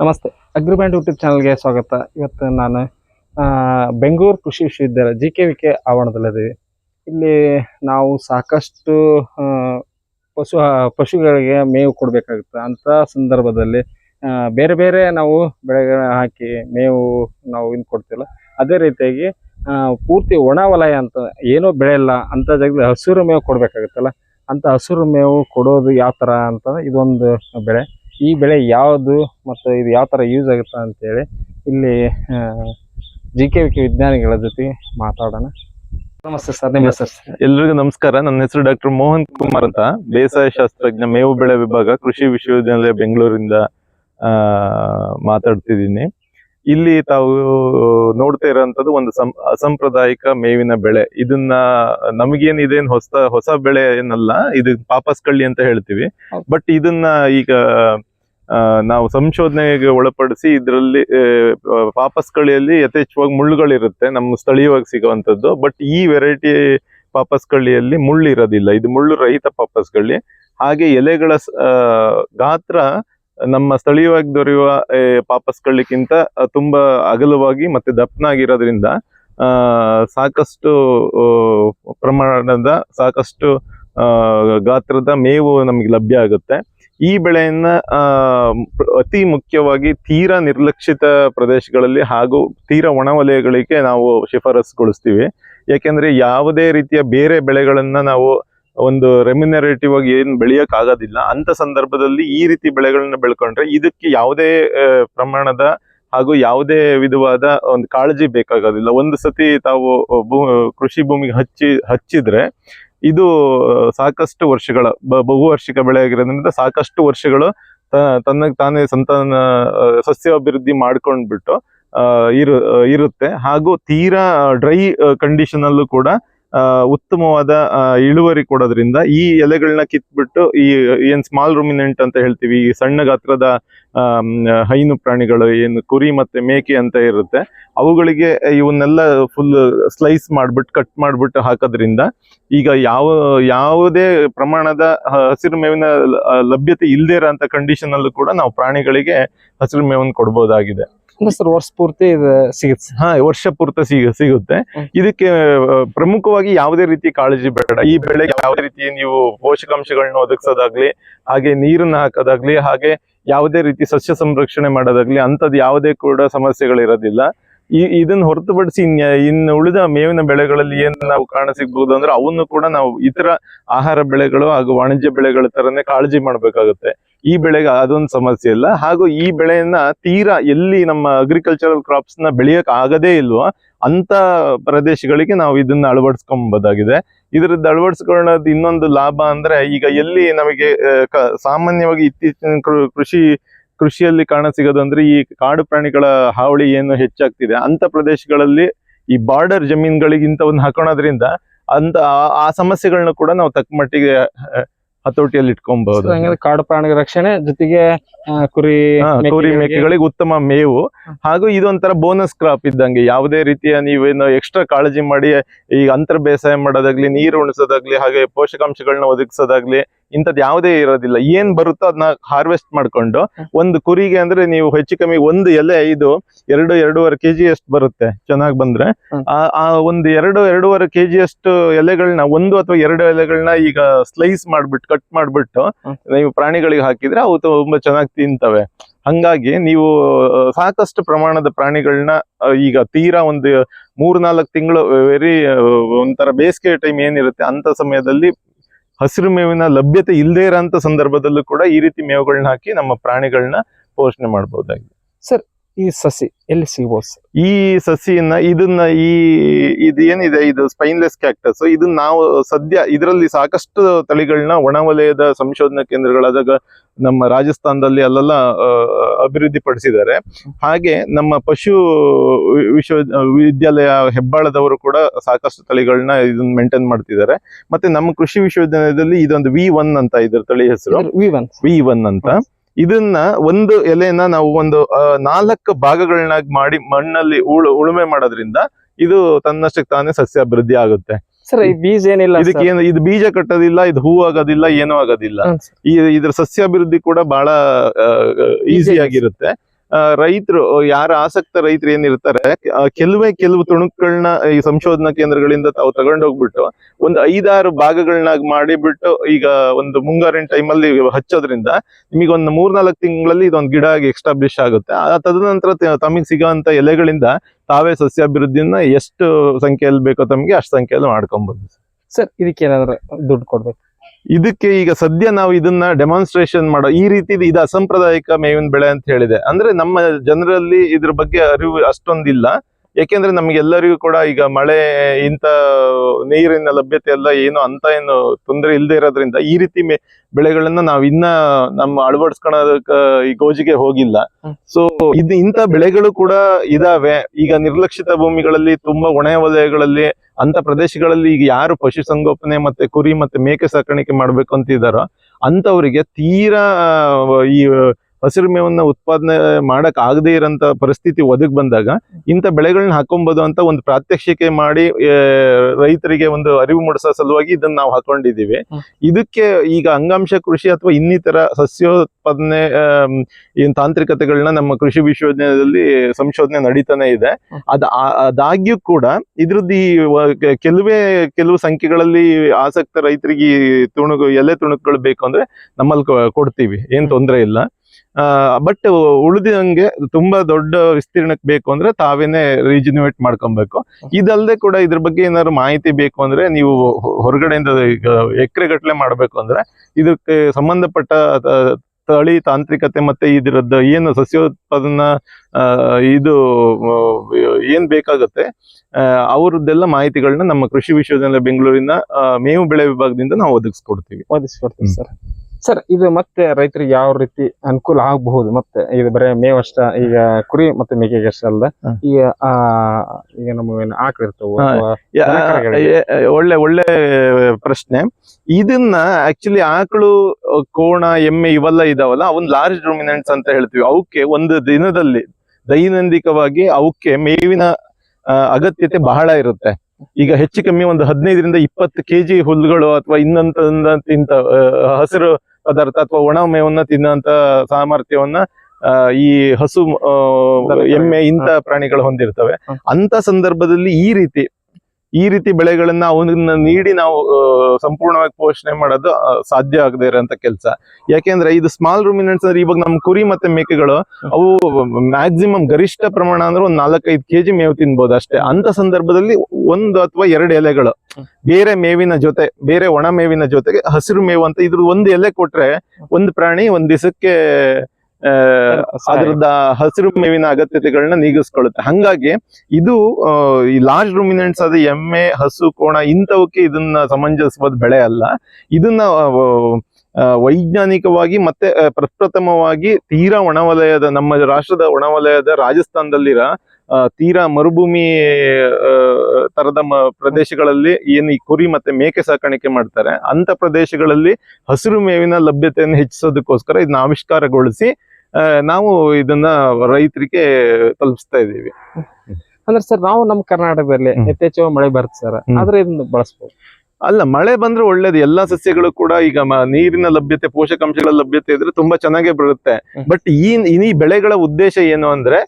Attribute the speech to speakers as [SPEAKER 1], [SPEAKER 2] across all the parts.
[SPEAKER 1] ನಮಸ್ತೆ. ಅಗ್ರಿಬ್ಯಾಂಡ್ ಯೂಟ್ಯೂಬ್ ಚಾನಲ್ಗೆ ಸ್ವಾಗತ. ಇವತ್ತು ನಾನು ಬೆಂಗಳೂರು ಕೃಷಿ ವಿಶ್ವವಿದ್ಯಾಲಯ ಜಿ ಕೆ ವಿ ಕೆ ಆವರಣದಲ್ಲಿದ್ದೀವಿ. ಇಲ್ಲಿ ನಾವು ಸಾಕಷ್ಟು ಪಶು, ಪಶುಗಳಿಗೆ ಮೇವು ಕೊಡಬೇಕಾಗುತ್ತೆ. ಅಂಥ ಸಂದರ್ಭದಲ್ಲಿ ಬೇರೆ ಬೇರೆ ನಾವು ಬೆಳೆಗಳ ಹಾಕಿ ಮೇವು ನಾವು ಇನ್ನು ಕೊಡ್ತಿಲ್ಲ. ಅದೇ ರೀತಿಯಾಗಿ ಪೂರ್ತಿ ಒಣ ವಲಯ ಅಂತ ಏನೂ ಬೆಳೆಯಲ್ಲ ಅಂಥ ಜಾಗದಲ್ಲಿ ಹಸಿರು ಮೇವು ಕೊಡಬೇಕಾಗುತ್ತಲ್ಲ ಅಂಥ ಹಸಿರು ಮೇವು ಕೊಡೋದು ಯಾವ ಥರ ಅಂತ ಇದೊಂದು ಬೆಳೆ. ಈ ಬೆಳೆ ಯಾವುದು ಮತ್ತು ಇದು ಯಾವ ಥರ ಯೂಸ್ ಆಗುತ್ತೆ ಅಂತೇಳಿ ಇಲ್ಲಿ ಜಿ ಕೆ ವಿ ಕೆ ವಿಜ್ಞಾನಿಗಳ ಜೊತೆ ಮಾತಾಡೋಣ. ನಮಸ್ತೆ ಸರ್ ನಿಮ್ಮ ಹೆಸರು?
[SPEAKER 2] ಎಲ್ರಿಗೂ ನಮಸ್ಕಾರ. ನನ್ನ ಹೆಸರು ಡಾಕ್ಟರ್ ಮೋಹನ್ ಕುಮಾರ್ ಅಂತ. ಬೇಸಾಯ ಶಾಸ್ತ್ರಜ್ಞ ಮೇವು ಬೆಳೆ ವಿಭಾಗ ಕೃಷಿ ವಿಶ್ವವಿದ್ಯಾಲಯ ಬೆಂಗಳೂರಿಂದ ಮಾತಾಡ್ತಿದ್ದೀನಿ. ಇಲ್ಲಿ ತಾವು ನೋಡ್ತಾ ಇರೋಂಥದ್ದು ಒಂದು ಸಂ ಅಸಾಂಪ್ರದಾಯಿಕ ಮೇವಿನ ಬೆಳೆ. ಇದನ್ನ ನಮಗೇನ್ ಇದೇನ್ ಹೊಸ ಹೊಸ ಬೆಳೆ ಏನಲ್ಲ ಇದು ಪಾಪಸ್ ಕಳ್ಳಿ ಅಂತ ಹೇಳ್ತೀವಿ. ಬಟ್ ಇದನ್ನ ಈಗ ನಾವು ಸಂಶೋಧನೆಗೆ ಒಳಪಡಿಸಿ ಇದರಲ್ಲಿ ಪಾಪಸ್ ಕಳ್ಳಿಯಲ್ಲಿ ಯಥೇಚ್ಛವಾಗಿ ಮುಳ್ಳುಗಳಿರುತ್ತೆ. ನಮ್ಮ ಸ್ಥಳೀಯವಾಗಿ ಸಿಗುವಂಥದ್ದು. ಬಟ್ ಈ ವೆರೈಟಿ ಪಾಪಸ್ ಕಳ್ಳಿಯಲ್ಲಿ ಮುಳ್ಳು ಇರೋದಿಲ್ಲ ಇದು ಮುಳ್ಳು ರಹಿತ ಪಾಪಸ್ ಕಳ್ಳಿ. ಹಾಗೆ ಎಲೆಗಳ ಗಾತ್ರ ನಮ್ಮ ಸ್ಥಳೀಯವಾಗಿ ದೊರೆಯುವ ಪಾಪಸ್ ಆ, ತುಂಬಾ ಅಗಲವಾಗಿ ಮತ್ತೆ ದಪ್ಪನಾಗಿರೋದ್ರಿಂದ ಸಾಕಷ್ಟು ಪ್ರಮಾಣದ ಸಾಕಷ್ಟು ಗಾತ್ರದ ಮೇವು ನಮಗೆ ಲಭ್ಯ ಆಗುತ್ತೆ. ಈ ಬೆಳೆಯನ್ನ ಅತಿ ಮುಖ್ಯವಾಗಿ ತೀರಾ ನಿರ್ಲಕ್ಷಿತ ಪ್ರದೇಶಗಳಲ್ಲಿ ಹಾಗೂ ತೀರಾ ಒಣವಲಯಗಳಿಗೆ ನಾವು ಶಿಫಾರಸುಗೊಳಿಸ್ತೀವಿ ಯಾಕೆಂದ್ರೆ ಯಾವುದೇ ರೀತಿಯ ಬೇರೆ ಬೆಳೆಗಳನ್ನ ನಾವು ಒಂದು ರೆಮ್ಯುನರೇಟಿವ್ ಆಗಿ ಏನು ಬೆಳೆಯಕ್ ಆಗೋದಿಲ್ಲ ಅಂತ ಸಂದರ್ಭದಲ್ಲಿ ಈ ರೀತಿ ಬೆಳೆಗಳನ್ನ ಬೆಳ್ಕೊಂಡ್ರೆ ಇದಕ್ಕೆ ಯಾವುದೇ ಪ್ರಮಾಣದ ಹಾಗೂ ಯಾವುದೇ ವಿಧವಾದ ಒಂದು ಕಾಳಜಿ ಬೇಕಾಗೋದಿಲ್ಲ. ಒಂದು ಸತಿ ತಾವು ಕೃಷಿ ಭೂಮಿಗೆ ಹಚ್ಚಿ, ಹಚ್ಚಿದ್ರೆ ಇದು ಸಾಕಷ್ಟು ವರ್ಷಗಳ ಬಹುವಾರ್ಷಿಕ ಬೆಳೆ ಆಗಿರೋದ್ರಿಂದ ಸಾಕಷ್ಟು ವರ್ಷಗಳು ತನ್ನ, ತಾನೇ ಸಂತಾನ ಸಸ್ಯ ಅಭಿವೃದ್ಧಿ ಮಾಡ್ಕೊಂಡ್ಬಿಟ್ಟು ಇರು ಇರುತ್ತೆ. ಹಾಗೂ ತೀರಾ ಡ್ರೈ ಕಂಡೀಷನಲ್ಲೂ ಕೂಡ ಉತ್ತಮವಾದ ಇಳುವರಿ ಕೊಡೋದ್ರಿಂದ ಈ ಎಲೆಗಳನ್ನ ಕಿತ್ಬಿಟ್ಟು ಈ, ಏನ್ ಸ್ಮಾಲ್ ರುಮಿನೆಂಟ್ ಅಂತ ಹೇಳ್ತೀವಿ, ಈ ಸಣ್ಣ ಗಾತ್ರದ ಹೈನು ಪ್ರಾಣಿಗಳು, ಏನು ಕುರಿ ಮತ್ತೆ ಮೇಕೆ ಅಂತ ಇರುತ್ತೆ, ಅವುಗಳಿಗೆ ಇವನ್ನೆಲ್ಲ ಫುಲ್ ಸ್ಲೈಸ್ ಮಾಡ್ಬಿಟ್ಟು ಕಟ್ ಮಾಡ್ಬಿಟ್ಟು ಹಾಕೋದ್ರಿಂದ ಈಗ ಯಾವ, ಯಾವುದೇ ಪ್ರಮಾಣದ ಹಸಿರು ಮೇವಿನ ಲಭ್ಯತೆ ಇಲ್ಲದೇ ಇರೋಂಥ ಕಂಡೀಷನ್ ಅಲ್ಲೂ ಕೂಡ ನಾವು ಪ್ರಾಣಿಗಳಿಗೆ ಹಸಿರು ಮೇವನ್ನು ಕೊಡ್ಬೋದಾಗಿದೆ.
[SPEAKER 1] ಅಂದ್ರೆ ಸರ್ ವರ್ಷ ಪೂರ್ತಿ ಇದು ಸಿಗುತ್ತೆ.
[SPEAKER 2] ಹಾ ವರ್ಷ ಪೂರ್ತಿ ಸಿಗ ಸಿಗುತ್ತೆ. ಇದಕ್ಕೆ ಪ್ರಮುಖವಾಗಿ ಯಾವುದೇ ರೀತಿ ಕಾಳಜಿ ಬೇಡ. ಈ ಬೆಳೆಗೆ ಯಾವುದೇ ರೀತಿ ನೀವು ಪೋಷಕಾಂಶಗಳನ್ನ ಒದಗಿಸೋದಾಗ್ಲಿ ಹಾಗೆ ನೀರನ್ನ ಹಾಕೋದಾಗ್ಲಿ ಹಾಗೆ ಯಾವುದೇ ರೀತಿ ಸಸ್ಯ ಸಂರಕ್ಷಣೆ ಮಾಡೋದಾಗ್ಲಿ ಅಂತದ್ ಯಾವುದೇ ಕೂಡ ಸಮಸ್ಯೆಗಳಿರೋದಿಲ್ಲ ಈ ಇದನ್ನ ಹೊರತುಪಡಿಸಿ ಇನ್ ಇನ್ನು ಉಳಿದ ಮೇವಿನ ಬೆಳೆಗಳಲ್ಲಿ ಏನ್ ನಾವು ಕಾಣ ಸಿಗ್ಬಹುದು ಅಂದ್ರೆ ಅವನ್ನು ಕೂಡ ನಾವು ಇತರ ಆಹಾರ ಬೆಳೆಗಳು ಹಾಗೂ ವಾಣಿಜ್ಯ ಬೆಳೆಗಳ ತರನೇ ಕಾಳಜಿ ಮಾಡ್ಬೇಕಾಗುತ್ತೆ. ಈ ಬೆಳೆಗೆ ಅದೊಂದು ಸಮಸ್ಯೆ ಇಲ್ಲ. ಹಾಗೂ ಈ ಬೆಳೆಯನ್ನ ತೀರಾ ಎಲ್ಲಿ ನಮ್ಮ ಅಗ್ರಿಕಲ್ಚರಲ್ ಕ್ರಾಪ್ಸ್ನ ಬೆಳೆಯಕ್ ಆಗದೇ ಇಲ್ವೋ, ಅಂತ ಪ್ರದೇಶಗಳಿಗೆ ನಾವು ಇದನ್ನ ಅಳವಡಿಸ್ಕೊಂಬೋದಾಗಿದೆ ಇದರದ್ದು ಅಳವಡಿಸ್ಕೊಳ್ಳೋದು ಇನ್ನೊಂದು ಲಾಭ ಅಂದ್ರೆ, ಈಗ ಎಲ್ಲಿ ನಮಗೆ ಸಾಮಾನ್ಯವಾಗಿ ಇತ್ತೀಚಿನ ಕೃಷಿ, ಕೃಷಿಯಲ್ಲಿ ಕಾಣ ಸಿಗೋದು ಅಂದ್ರೆ, ಈ ಕಾಡು ಪ್ರಾಣಿಗಳ ಹಾವಳಿ ಏನು ಹೆಚ್ಚಾಗ್ತಿದೆ. ಅಂತ ಪ್ರದೇಶಗಳಲ್ಲಿ ಈ ಬಾರ್ಡರ್ ಜಮೀನುಗಳಿಗಿಂತ ಒಂದು ಹಾಕೋಣದ್ರಿಂದ ಅಂತ ಆ- ಸಮಸ್ಯೆಗಳನ್ನ ಕೂಡ ನಾವು ತಕ್ಕ ಮಟ್ಟಿಗೆ ಹತೋಟಿಯಲ್ಲಿ ಇಟ್ಕೊಬಹುದು
[SPEAKER 1] ಕಾಡು ಪ್ರಾಣಿಗಳ ರಕ್ಷಣೆ ಜೊತೆಗೆ ಕುರಿ
[SPEAKER 2] ಕುರಿ
[SPEAKER 1] ಮೇಕೆಗಳಿಗೆ-
[SPEAKER 2] ಮೇಕೆಗಳಿಗೆ ಉತ್ತಮ ಮೇವು. ಹಾಗೂ ಇದೊಂಥರ ಬೋನಸ್ ಕ್ರಾಪ್ ಇದ್ದಂಗೆ. ಯಾವುದೇ ರೀತಿಯ ನೀವೇನು ಎಕ್ಸ್ಟ್ರಾ ಕಾಳಜಿ ಮಾಡಿ ಈ ಅಂತರ ಬೇಸಾಯ ಮಾಡೋದಾಗ್ಲಿ ನೀರು ಉಣಿಸೋದಾಗ್ಲಿ ಹಾಗೆ ಪೋಷಕಾಂಶಗಳನ್ನ ಒದಗಿಸೋದಾಗ್ಲಿ ಇಂಥದ್ ಯಾವುದೇ ಇರೋದಿಲ್ಲ. ಏನ್ ಬರುತ್ತೋ ಅದನ್ನ ಹಾರ್ವೆಸ್ಟ್ ಮಾಡ್ಕೊಂಡು ಒಂದು ಕುರಿಗೆ ಅಂದ್ರೆ ನೀವು ಹೆಚ್ಚು ಕಮ್ಮಿ ಒಂದು ಎಲೆ ಐದು ಎರಡು ಎರಡೂವರೆ ಕೆಜಿ ಅಷ್ಟು ಬರುತ್ತೆ ಚೆನ್ನಾಗಿ ಬಂದ್ರೆ. ಆ ಆ ಒಂದು ಎರಡು ಎರಡೂವರೆ ಕೆಜಿ ಅಷ್ಟು ಎಲೆಗಳನ್ನ ಒಂದು ಅಥವಾ ಎರಡು ಎಲೆಗಳನ್ನ ಈಗ ಸ್ಲೈಸ್ ಮಾಡ್ಬಿಟ್ಟು ಕಟ್ ಮಾಡ್ಬಿಟ್ಟು
[SPEAKER 1] ನೀವು
[SPEAKER 2] ಪ್ರಾಣಿಗಳಿಗೆ ಹಾಕಿದ್ರೆ ಅವು ತುಂಬಾ ಚೆನ್ನಾಗಿ ತಿಂತವೆ. ಹಂಗಾಗಿ ನೀವು ಸಾಕಷ್ಟು ಪ್ರಮಾಣದ ಪ್ರಾಣಿಗಳನ್ನ ಈಗ ತೀರಾ ಒಂದು ಮೂರ್ನಾಲ್ಕು ತಿಂಗಳು ವೆರಿ ಒಂಥರ ಬೇಸಿಗೆ ಟೈಮ್ ಏನಿರುತ್ತೆ ಅಂತ ಸಮಯದಲ್ಲಿ ಹಸಿರು ಮೇವಿನ ಲಭ್ಯತೆ ಇಲ್ಲದೇ ಇರೋಂಥ ಸಂದರ್ಭದಲ್ಲೂ ಕೂಡ ಈ ರೀತಿ ಮೇವುಗಳನ್ನ ಹಾಕಿ ನಮ್ಮ ಪ್ರಾಣಿಗಳನ್ನ ಪೋಷಣೆ ಮಾಡಬಹುದಾಗಿದೆ
[SPEAKER 1] ಈ ಸಸಿ ಎಲ್ಲಿ ಸಿಗ್ಬೋದು ಸರ್?
[SPEAKER 2] ಈ ಸಸಿಯನ್ನ ಇದನ್ನ ಈ ಇದು ಏನಿದೆ ಇದು ಸ್ಪೈನ್ಲೆಸ್ ಕ್ಯಾಕ್ಟಸ್ ಇದನ್ನ ನಾವು ಸದ್ಯ ಇದರಲ್ಲಿ ಸಾಕಷ್ಟು ತಳಿಗಳನ್ನ ಒಣವಲಯದ ಸಂಶೋಧನಾ ಕೇಂದ್ರಗಳಾದಾಗ ನಮ್ಮ ರಾಜಸ್ಥಾನದಲ್ಲಿ ಅಲ್ಲೆಲ್ಲ ಅಭಿವೃದ್ಧಿಪಡಿಸಿದ್ದಾರೆ. ಅಭಿವೃದ್ಧಿ ಪಡಿಸಿದ್ದಾರೆ ಹಾಗೆ ನಮ್ಮ ಪಶು ವಿಶ್ವ ವಿದ್ಯಾಲಯ ಹೆಬ್ಬಾಳದವರು ಕೂಡ ಸಾಕಷ್ಟು ತಳಿಗಳನ್ನ ಇದನ್ನ ಮೇಂಟೈನ್ ಮಾಡ್ತಿದ್ದಾರೆ. ಮತ್ತೆ ನಮ್ಮ ಕೃಷಿ ವಿಶ್ವವಿದ್ಯಾಲಯದಲ್ಲಿ ಇದೊಂದು ವಿ ಒನ್ ಅಂತ ಇದ್ರ ತಳಿ ಹೆಸರು.
[SPEAKER 1] ವಿ ಒನ್
[SPEAKER 2] ವಿ ಒನ್ ಅಂತ. ಇದನ್ನ ಒಂದು ಎಲೆಯನ್ನ ನಾವು ಒಂದು ನಾಲ್ಕು ಭಾಗಗಳನ್ನಾಗಿ ಮಾಡಿ ಮಣ್ಣಲ್ಲಿ ಉಳು ಉಳುಮೆ ಮಾಡೋದ್ರಿಂದ ಇದು ತನ್ನಷ್ಟಕ್ಕೆ ತಾನೇ ಸಸ್ಯ ಅಭಿವೃದ್ಧಿ ಆಗುತ್ತೆ.
[SPEAKER 1] ಸರ್ ಈ ಬೀಜ ಏನಿಲ್ಲ
[SPEAKER 2] ಇದಕ್ಕೆ ಏನು ಇದು ಬೀಜ ಕಟ್ಟೋದಿಲ್ಲ ಇದು ಹೂ ಆಗೋದಿಲ್ಲ ಏನೂ ಆಗೋದಿಲ್ಲ. ಈ ಇದ್ರ ಸಸ್ಯಾಭಿವೃದ್ಧಿ ಕೂಡ ಬಹಳ ಈಸಿ ಆಗಿರುತ್ತೆ ರೈತರು ಯಾರ ಆಸಕ್ತ ರೈತರು ಏನಿರ್ತಾರೆ ಕೆಲವೇ ಕೆಲವು ತುಣುಕುಗಳನ್ನ ಈ ಸಂಶೋಧನಾ ಕೇಂದ್ರಗಳಿಂದ ತಾವು ತಗೊಂಡೋಗ್ಬಿಟ್ಟು, ಒಂದು ಐದಾರು ಭಾಗಗಳನ್ನಾಗಿ ಮಾಡಿಬಿಟ್ಟು, ಈಗ ಒಂದು ಮುಂಗಾರಿನ ಟೈಮಲ್ಲಿ ಹಚ್ಚೋದ್ರಿಂದ ನಿಮಗೆ ಒಂದು ಮೂರ್ನಾಲ್ಕು ತಿಂಗಳಲ್ಲಿ ಇದೊಂದು ಗಿಡ ಆಗಿ ಎಕ್ಸ್ಟಾಬ್ಲಿಷ್ ಆಗುತ್ತೆ. ತದನಂತರ ತಮಗೆ ಸಿಗೋಂತ ಎಲೆಗಳಿಂದ ತಾವೇ ಸಸ್ಯಾಭಿವೃದ್ಧಿಯನ್ನ ಎಷ್ಟು ಸಂಖ್ಯೆಯಲ್ಲಿ ಬೇಕೋ ತಮಗೆ ಅಷ್ಟು ಸಂಖ್ಯೆಯಲ್ಲಿ ಮಾಡ್ಕೊಬಹುದು
[SPEAKER 1] ಸರ್, ಇದಕ್ಕೆ ಏನಾದ್ರು ದುಡ್ಡು ಕೊಡ್ಬೇಕು?
[SPEAKER 2] ಇದಕ್ಕೆ ಈಗ ಸದ್ಯ ನಾವು ಇದನ್ನ ಡೆಮಾನ್ಸ್ಟ್ರೇಷನ್ ಮಾಡೋ ಈ ರೀತಿ ಇದು- ಅಸಂಪ್ರದಾಯಿಕ ಮೇವಿನ ಬೆಳೆ ಅಂತ ಹೇಳಿದೆ. ಅಂದ್ರೆ ನಮ್ಮ ಜನರಲ್ಲಿ ಇದ್ರ ಬಗ್ಗೆ ಅರಿವು ಅಷ್ಟೊಂದಿಲ್ಲ. ಯಾಕೆಂದ್ರೆ ನಮಗೆಲ್ಲರಿಗೂ ಕೂಡ ಈಗ ಮಳೆ ಇಂತ ನೀರಿನ ಲಭ್ಯತೆ ಎಲ್ಲ ಏನು ಅಂತ ಏನು ತೊಂದರೆ ಇಲ್ಲದೆ ಇರೋದ್ರಿಂದ ಈ ರೀತಿ ಮೆ- ಬೆಳೆಗಳನ್ನ ನಾವು ಇನ್ನ ನಮ್ಮ ಅಳವಡಿಸ್ಕೊಳೋದಕ್ಕ ಈ ಗೋಜಿಗೆ ಹೋಗಿಲ್ಲ. ಸೊ ಇದು ಇಂಥ ಬೆಳೆಗಳು ಕೂಡ ಇದಾವೆ. ಈಗ ನಿರ್ಲಕ್ಷಿತ ಭೂಮಿಗಳಲ್ಲಿ ತುಂಬಾ ಒಣ ವಲಯಗಳಲ್ಲಿ ಅಂತ ಪ್ರದೇಶಗಳಲ್ಲಿ ಈಗ ಯಾರು ಪಶುಸಂಗೋಪನೆ ಮತ್ತೆ ಕುರಿ ಮತ್ತೆ ಮೇಕೆ ಸಾಕಾಣಿಕೆ ಮಾಡ್ಬೇಕು ಅಂತಿದಾರೋ ಅಂತವರಿಗೆ ತೀರಾ ಈ ಹಸಿರು ಮೇವನ್ನ ಉತ್ಪಾದನೆ ಮಾಡಕ್ ಆಗದೇ ಇರೋಂತ ಪರಿಸ್ಥಿತಿ ಒದಗ್ ಬಂದಾಗ ಇಂಥ ಬೆಳೆಗಳನ್ನ ಹಾಕೊಂಬೋದು ಅಂತ ಒಂದು ಪ್ರಾತ್ಯಕ್ಷಿಕೆ ಮಾಡಿ ರೈತರಿಗೆ ಒಂದು ಅರಿವು ಮೂಡಿಸೋ ಸಲುವಾಗಿ ಇದನ್ನ ನಾವು ಹಾಕೊಂಡಿದೀವಿ ಇದಕ್ಕೆ ಈಗ ಅಂಗಾಂಶ ಕೃಷಿ ಅಥವಾ ಇನ್ನಿತರ ಸಸ್ಯೋತ್ಪಾದನೆ ತಾಂತ್ರಿಕತೆಗಳನ್ನ ನಮ್ಮ ಕೃಷಿ ವಿಶ್ವವಿದ್ಯಾಲಯದಲ್ಲಿ ಸಂಶೋಧನೆ ನಡೀತಾನೆ ಇದೆ. ಅದ ಅದಾಗ್ಯೂ ಕೂಡ ಇದ್ರದ್ದು ಈ ಕೆಲವೇ ಕೆಲವು ಸಂಖ್ಯೆಗಳಲ್ಲಿ ಆಸಕ್ತ ರೈತರಿಗೆ ತುಣುಕು ಎಲೆ ತುಣುಕುಗಳು ಬೇಕು ಅಂದ್ರೆ ನಮ್ಮಲ್ಲಿ ಕೊಡ್ತೀವಿ. ಏನ್ ತೊಂದರೆ ಇಲ್ಲ. ಬಟ್ ಉಳಿದಂಗೆ ತುಂಬಾ ದೊಡ್ಡ ವಿಸ್ತೀರ್ಣಕ್ಕೆ ಬೇಕು ಅಂದ್ರೆ ತಾವೇನೆ ರಿಜಿನ್ಯೂವೇಟ್ ಮಾಡ್ಕೊಬೇಕು. ಇದಲ್ಲದೆ ಕೂಡ ಇದ್ರ ಬಗ್ಗೆ ಏನಾದ್ರು ಮಾಹಿತಿ ಬೇಕು ಅಂದ್ರೆ ನೀವು ಹೊರಗಡೆಯಿಂದ ಎಕರೆ ಗಟ್ಲೆ ಮಾಡ್ಬೇಕು ಅಂದ್ರೆ ಇದಕ್ಕೆ ಸಂಬಂಧಪಟ್ಟ ತಳಿ ತಾಂತ್ರಿಕತೆ ಮತ್ತೆ ಇದ್ರದ್ದು ಏನು ಸಸ್ಯೋತ್ಪಾದನಾ ಇದು ಏನ್ ಬೇಕಾಗುತ್ತೆ ಅವ್ರದ್ದೆಲ್ಲ ಮಾಹಿತಿಗಳನ್ನ ನಮ್ಮ ಕೃಷಿ ವಿಶ್ವವಿದ್ಯಾಲಯ ಬೆಂಗಳೂರಿನ ಮೇವು ಬೆಳೆ ವಿಭಾಗದಿಂದ ನಾವು ಒದಗಿಸ್ಕೊಡ್ತೀವಿ.
[SPEAKER 1] ಒದಗಿಸ್ಕೊಡ್ತೀವಿ ಸರ್. ಸರ್ ಇದು ಮತ್ತೆ ರೈತರಿಗೆ ಯಾವ ರೀತಿ ಅನುಕೂಲ ಆಗಬಹುದು? ಮತ್ತೆ ಇದು ಬರೀ ಮೇವಷ್ಟ ಈಗ ಕುರಿ ಮತ್ತೆ ಮೇಕೆಗೆ ಅಷ್ಟೇ ಅಲ್ದ ಈಗ ಈಗ ನಮಗೇನು ಆಕಳು ಇರ್ತಾವ
[SPEAKER 2] ಒಳ್ಳೆ ಒಳ್ಳೆ ಪ್ರಶ್ನೆ. ಇದನ್ನ ಆಕ್ಚುಲಿ ಆಕಳು ಕೋಣ ಎಮ್ಮೆ ಇವೆಲ್ಲ ಇದಾವಲ್ಲ ಅವನ್ ಲಾರ್ಜ್ ಡೊಮಿನೆಂಟ್ಸ್ ಅಂತ ಹೇಳ್ತೀವಿ. ಅವಕ್ಕೆ ಒಂದು ದಿನದಲ್ಲಿ ದೈನಂದಿಕವಾಗಿ ಅವಕ್ಕೆ ಮೇವಿನ ಅಗತ್ಯತೆ ಬಹಳ ಇರುತ್ತೆ. ಈಗ ಹೆಚ್ಚು ಕಮ್ಮಿ ಒಂದು ಹದಿನೈದರಿಂದ ಇಪ್ಪತ್ತು ಕೆಜಿ ಹುಲ್ಲುಗಳು ಅಥವಾ ಇನ್ನಂತ ಹಸಿರು ಪದಾರ್ಥ ಅಥವಾ ಒಣ ಮೇವನ್ನ ತಿನ್ನುವಂತ ಸಾಮರ್ಥ್ಯವನ್ನ ಈ ಹಸು ಎಮ್ಮೆ ಇಂತ ಪ್ರಾಣಿಗಳು ಹೊಂದಿರ್ತವೆ. ಅಂತ ಸಂದರ್ಭದಲ್ಲಿ ಈ ರೀತಿ ಈ ರೀತಿ ಬೆಳೆಗಳನ್ನ ಅವನ್ನ ನೀಡಿ ನಾವು ಸಂಪೂರ್ಣವಾಗಿ ಪೋಷಣೆ ಮಾಡೋದು ಸಾಧ್ಯ ಆಗದೆ ಇರೋಂತ ಕೆಲಸ ಯಾಕೆಂದ್ರೆ ಇದು ಸ್ಮಾಲ್ ರೂಮಿನೆಂಟ್ಸ್ ಅಂದ್ರೆ ಇವಾಗ ನಮ್ಮ ಕುರಿ ಮತ್ತೆ ಮೇಕೆಗಳು, ಅವು ಮ್ಯಾಕ್ಸಿಮಮ್ ಗರಿಷ್ಠ ಪ್ರಮಾಣ ಅಂದ್ರೆ ಒಂದ್ ನಾಲ್ಕೈದು ಕೆಜಿ ಮೇವು ತಿನ್ಬೋದು ಅಷ್ಟೇ ಅಂತ ಸಂದರ್ಭದಲ್ಲಿ ಒಂದು ಅಥವಾ ಎರಡು ಎಲೆಗಳು ಬೇರೆ ಮೇವಿನ ಜೊತೆ, ಬೇರೆ ಒಣ ಮೇವಿನ ಜೊತೆಗೆ ಹಸಿರು ಮೇವು ಅಂತ ಇದ್ರ ಒಂದು ಎಲೆ ಕೊಟ್ರೆ, ಒಂದು ಪ್ರಾಣಿ ಒಂದ್
[SPEAKER 1] ಸಹಾಯ.
[SPEAKER 2] ಅದ್ರದ ಹಸಿರು ಮೇವಿನ ಅಗತ್ಯತೆಗಳನ್ನ ನೀಗಿಸ್ಕೊಳ್ಳುತ್ತೆ. ಹಂಗಾಗಿ ಇದು ಈ ಲಾರ್ಜ್ ರೂಮಿನೆಂಟ್ಸ್ ಆದ ಎಮ್ಮೆ ಹಸು ಕೋಣ ಇಂಥವಕ್ಕೆ ಇದನ್ನ ಸಮಂಜಸವಾದ ಬೆಳೆ ಅಲ್ಲ. ಇದನ್ನ ವೈಜ್ಞಾನಿಕವಾಗಿ ಮತ್ತೆ ಪ್ರಪ್ರಥಮವಾಗಿ ತೀರಾ ಒಣವಲಯದ ನಮ್ಮ ರಾಷ್ಟ್ರದ ಒಣವಲಯದ ರಾಜಸ್ಥಾನದಲ್ಲಿರ ತೀರಾ ಮರುಭೂಮಿ ತರದ ಪ್ರದೇಶಗಳಲ್ಲಿ ಏನು ಈ ಕುರಿ ಮತ್ತೆ ಮೇಕೆ ಸಾಕಾಣಿಕೆ ಮಾಡ್ತಾರೆ ಅಂತ ಪ್ರದೇಶಗಳಲ್ಲಿ ಹಸಿರು ಮೇವಿನ ಲಭ್ಯತೆಯನ್ನು ಹೆಚ್ಚಿಸೋದಕ್ಕೋಸ್ಕರ ಇದನ್ನ ಆವಿಷ್ಕಾರಗೊಳಿಸಿ ನಾವು ಇದನ್ನ ರೈತರಿಗೆ ತಲುಪಿಸ್ತಾ ಇದ್ದೀವಿ.
[SPEAKER 1] ಅಂದ್ರೆ ಸರ್ ನಾವು ನಮ್ಮ ಕರ್ನಾಟಕದಲ್ಲಿ
[SPEAKER 2] ಯಥೇಚ್ಛವಾಗಿ
[SPEAKER 1] ಯಥೇಚ್ಛ ಮಳೆ ಬರುತ್ತೆ ಸರ್. ಆದ್ರೆ ಇದನ್ನ ಬಳಸ್ಬೋದು.
[SPEAKER 2] ಅಲ್ಲ ಮಳೆ ಬಂದ್ರೆ ಒಳ್ಳೇದು. ಎಲ್ಲಾ ಸಸ್ಯಗಳು ಕೂಡ ಈಗ ನೀರಿನ ಲಭ್ಯತೆ ಪೋಷಕಾಂಶಗಳ ಲಭ್ಯತೆ ಇದ್ರೆ ತುಂಬಾ ಚೆನ್ನಾಗೇ ಬರುತ್ತೆ. ಬಟ್ ಈ ಈ ಬೆಳೆಗಳ ಉದ್ದೇಶ ಏನು ಅಂದ್ರೆ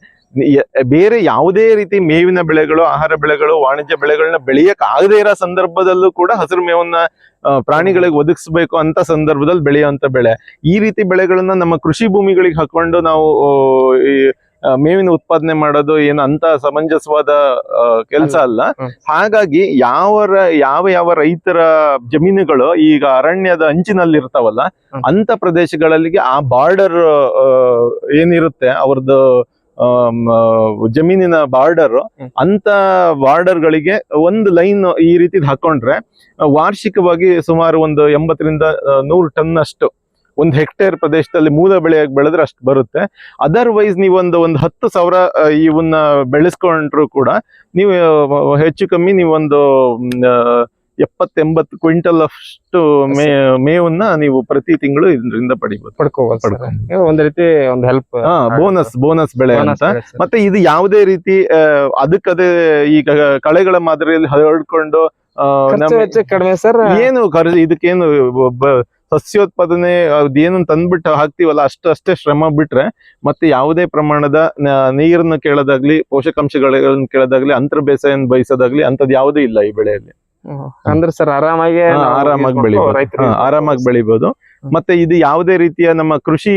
[SPEAKER 2] ಬೇರೆ ಯಾವುದೇ ರೀತಿ ಮೇವಿನ ಬೆಳೆಗಳು ಆಹಾರ ಬೆಳೆಗಳು ವಾಣಿಜ್ಯ ಬೆಳೆಗಳನ್ನ ಬೆಳೆಯಕ್ ಆಗದೇ ಇರೋ ಸಂದರ್ಭದಲ್ಲೂ ಕೂಡ ಹಸಿರು ಮೇವನ್ನ ಪ್ರಾಣಿಗಳಿಗೆ ಒದಗಿಸ್ಬೇಕು ಅಂತ ಸಂದರ್ಭದಲ್ಲಿ ಬೆಳೆಯುವಂತ ಬೆಳೆ. ಈ ರೀತಿ ಬೆಳೆಗಳನ್ನ ನಮ್ಮ ಕೃಷಿ ಭೂಮಿಗಳಿಗೆ ಹಾಕೊಂಡು ನಾವು ಈ ಮೇವಿನ ಉತ್ಪಾದನೆ ಮಾಡೋದು ಏನು ಅಂತ ಸಮಂಜಸವಾದ ಕೆಲಸ ಅಲ್ಲ. ಹಾಗಾಗಿ ಯಾವ ಯಾವ ಯಾವ ರೈತರ ಜಮೀನುಗಳು ಈಗ ಅರಣ್ಯದ ಅಂಚಿನಲ್ಲಿ ಇರ್ತಾವಲ್ಲ ಅಂತ ಪ್ರದೇಶಗಳಲ್ಲಿ ಆ ಬಾರ್ಡರ್ ಏನಿರುತ್ತೆ ಅವ್ರದ್ದು ಜಮೀನಿನ ಬಾರ್ಡರ್ ಅಂತ ಬಾರ್ಡರ್ ಗಳಿಗೆ ಒಂದು ಲೈನ್ ಈ ರೀತಿ ಹಾಕೊಂಡ್ರೆ ವಾರ್ಷಿಕವಾಗಿ ಸುಮಾರು ಒಂದು ಎಂಬತ್ತರಿಂದ ನೂರು ಟನ್ ಅಷ್ಟು ಒಂದು ಹೆಕ್ಟೇರ್ ಪ್ರದೇಶದಲ್ಲಿ ಮೂಲ ಬೆಳೆಯಾಗಿ ಬೆಳೆದ್ರೆ ಅಷ್ಟು ಬರುತ್ತೆ. ಅದರ್ವೈಸ್ ನೀವು ಒಂದು ಹತ್ತು ಸಾವಿರ ಇವನ್ನ ಬೆಳೆಸ್ಕೊಂಡ್ರು ಕೂಡ ನೀವು ಹೆಚ್ಚು ಕಮ್ಮಿ ನೀವೊಂದು ಎಪ್ಪತ್ತೆಂಬತ್ತು ಕ್ವಿಂಟಲ್ ಅಷ್ಟು ಮೇ ಮೇವನ್ನ ನೀವು ಪ್ರತಿ ತಿಂಗಳು ಇದರಿಂದ ಪಡಿಬಹುದು
[SPEAKER 1] ಪಡ್ಕೋಬಹುದು. ಒಂದ್ ರೀತಿ ಒಂದು ಹೆಲ್ಪ್
[SPEAKER 2] ಬೋನಸ್ ಬೋನಸ್ ಬೆಳೆ ಅಂತ. ಮತ್ತೆ ಇದು ಯಾವುದೇ ರೀತಿ ಅದಕ್ಕದೇ ಈಗ ಕಳೆಗಳ ಮಾದರಿಯಲ್ಲಿ ಹರಡ್ಕೊಂಡು
[SPEAKER 1] ಕಡಿಮೆ ಸರ್.
[SPEAKER 2] ಏನು ಖರ್ಚು ಇದಕ್ಕೇನು ಸಸ್ಯೋತ್ಪಾದನೆ ಅದೇನು ತಂದ್ಬಿಟ್ಟು ಹಾಕ್ತಿವಲ್ಲ ಅಷ್ಟು ಅಷ್ಟೇ ಶ್ರಮ ಬಿಟ್ರೆ ಮತ್ತೆ ಯಾವುದೇ ಪ್ರಮಾಣದ ನೀರನ್ನು ಕೇಳೋದಾಗ್ಲಿ ಪೋಷಕಾಂಶಗಳನ್ನು ಕೇಳೋದಾಗ್ಲಿ ಅಂತರ್ ಬೇಸಾಯ ಬಯಸೋದಾಗ್ಲಿ ಅಂತದ್ ಯಾವುದೂ ಇಲ್ಲ ಈ ಬೆಳೆಯಲ್ಲಿ.
[SPEAKER 1] ಅಂದ್ರೆ ಸರ್ ಆರಾಮಾಗಿ
[SPEAKER 2] ಆರಾಮಾಗಿ
[SPEAKER 1] ಬೆಳಿಬಹುದು
[SPEAKER 2] ಆರಾಮಾಗಿ ಬೆಳಿಬಹುದು ಮತ್ತೆ ಇದು ಯಾವುದೇ ರೀತಿಯ ನಮ್ಮ ಕೃಷಿ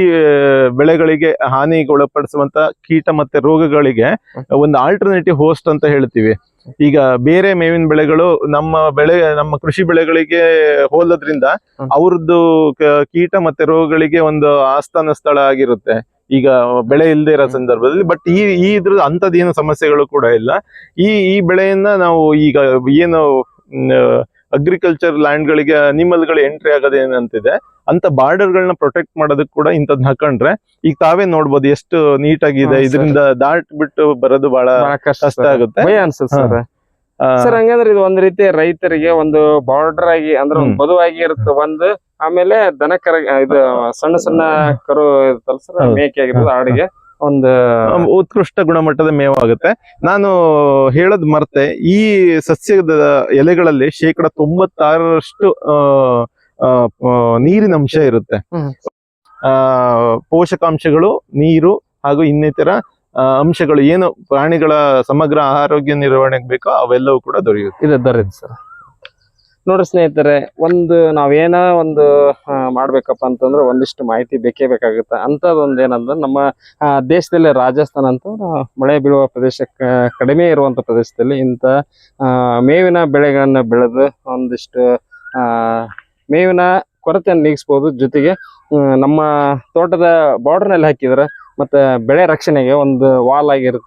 [SPEAKER 2] ಬೆಳೆಗಳಿಗೆ ಹಾನಿಗೊಳಪಡಿಸುವಂತ ಕೀಟ ಮತ್ತೆ ರೋಗಗಳಿಗೆ ಒಂದು ಆಲ್ಟರ್ನೇಟಿವ್ ಹೋಸ್ಟ್ ಅಂತ ಹೇಳ್ತೀವಿ. ಈಗ ಬೇರೆ ಮೇವಿನ ಬೆಳೆಗಳು ನಮ್ಮ ಬೆಳೆ ನಮ್ಮ ಕೃಷಿ ಬೆಳೆಗಳಿಗೆ ಹೋಲೋದ್ರಿಂದ. ಅವ್ರದ್ದು ಕೀಟ ಮತ್ತೆ ರೋಗಗಳಿಗೆ ಒಂದು ಆಸ್ಥಾನ ಸ್ಥಳ ಆಗಿರುತ್ತೆ. ಈಗ ಬೆಳೆ ಇಲ್ಲದೆ ಇರೋ ಸಂದರ್ಭದಲ್ಲಿ ಬಟ್ ಈ ಈ ಇದ್ರ ಅಂತದೇನು ಸಮಸ್ಯೆಗಳು ಕೂಡ ಇಲ್ಲ. ಈ ಈ ಬೆಳೆಯನ್ನ ನಾವು ಈಗ ಏನು ಅಗ್ರಿಕಲ್ಚರ್ ಲ್ಯಾಂಡ್ ಗಳಿಗೆ ಅನಿಮಲ್ಗಳು ಎಂಟ್ರಿ ಆಗೋದೇನಂತಿದೆ ಅಂತ ಬಾರ್ಡರ್ ಗಳನ್ನ ಪ್ರೊಟೆಕ್ಟ್ ಮಾಡೋದಕ್ಕೆ ಕೂಡ ಇಂಥದ್ನ ಹಾಕೊಂಡ್ರೆ ಈಗ ತಾವೇ ನೋಡ್ಬೋದು ಎಷ್ಟು
[SPEAKER 1] ನೀಟ್ ಆಗಿದೆ.
[SPEAKER 2] ಇದರಿಂದ ದಾಟ್ ಬಿಟ್ಟು ಬರೋದು ಬಹಳ
[SPEAKER 1] ಕಷ್ಟ
[SPEAKER 2] ಆಗುತ್ತೆ
[SPEAKER 1] ಸರ್ ಹಂಗಂದ್ರೆ ಇದು ಒಂದ್ ರೀತಿ ರೈತರಿಗೆ ಒಂದು ಬಾರ್ಡರ್ ಆಗಿ ಅಂದ್ರೆ ಒಂದು. ಬದುವಾಗಿ ಇರುತ್ತೆ ಒಂದು ಆಮೇಲೆ ದನ ಕರ ಇದು ಸಣ್ಣ ಸಣ್ಣ ಕರು ಇರುತ್ತಲ್ಲ ಸರ್. ಮೇಕೆ ಆಗಿರ್ಬೋದು ಆಡಿಗೆ ಒಂದು
[SPEAKER 2] ಉತ್ಕೃಷ್ಟ ಗುಣಮಟ್ಟದ ಮೇವಾಗುತ್ತೆ ನಾನು ಹೇಳದ್ ಮರ್ತೆ ಈ ಸಸ್ಯದ ಎಲೆಗಳಲ್ಲಿ ಶೇಕಡ ತೊಂಬತ್ತಾರರಷ್ಟು ನೀರಿನ ಅಂಶ ಇರುತ್ತೆ. ಆ ಪೋಷಕಾಂಶಗಳು ನೀರು ಹಾಗೂ ಇನ್ನಿತರ ಅಂಶಗಳು ಏನು ಪ್ರಾಣಿಗಳ ಸಮಗ್ರ ಆರೋಗ್ಯ ನಿರ್ವಹಣೆಗೆ ಬೇಕೋ ಅವೆಲ್ಲವೂ ಕೂಡ ದೊರೆಯುತ್ತೆ.
[SPEAKER 1] ಇದೆ ದೊರೆಯುತ್ತೆ ಸರ್. ನೋಡ್ರಿ ಸ್ನೇಹಿತರೆ, ಒಂದು ನಾವೇನ ಒಂದು ಮಾಡ್ಬೇಕಪ್ಪ ಅಂತಂದ್ರೆ ಒಂದಿಷ್ಟು ಮಾಹಿತಿ ಬೇಕೇ ಬೇಕಾಗುತ್ತೆ. ಅಂಥದ್ದೊಂದು ಏನಂದ್ರೆ ನಮ್ಮ ದೇಶದಲ್ಲಿ ರಾಜಸ್ಥಾನ ಅಂತ ಮಳೆ ಬೀಳುವ ಪ್ರದೇಶ ಕಡಿಮೆ ಇರುವಂತ ಪ್ರದೇಶದಲ್ಲಿ ಇಂಥ ಮೇವಿನ ಬೆಳೆಗಳನ್ನ ಬೆಳೆದು ಒಂದಿಷ್ಟು ಮೇವಿನ ಕೊರತೆಯನ್ನು ನೀಗಿಸ್ಬೋದು. ಜೊತೆಗೆ ನಮ್ಮ ತೋಟದ ಬಾರ್ಡರ್ನಲ್ಲಿ ಹಾಕಿದ್ರೆ ಮತ್ತೆ ಬೆಳೆ ರಕ್ಷಣೆಗೆ ಒಂದು ವಾಲ್ ಆಗಿರುತ್ತೆ.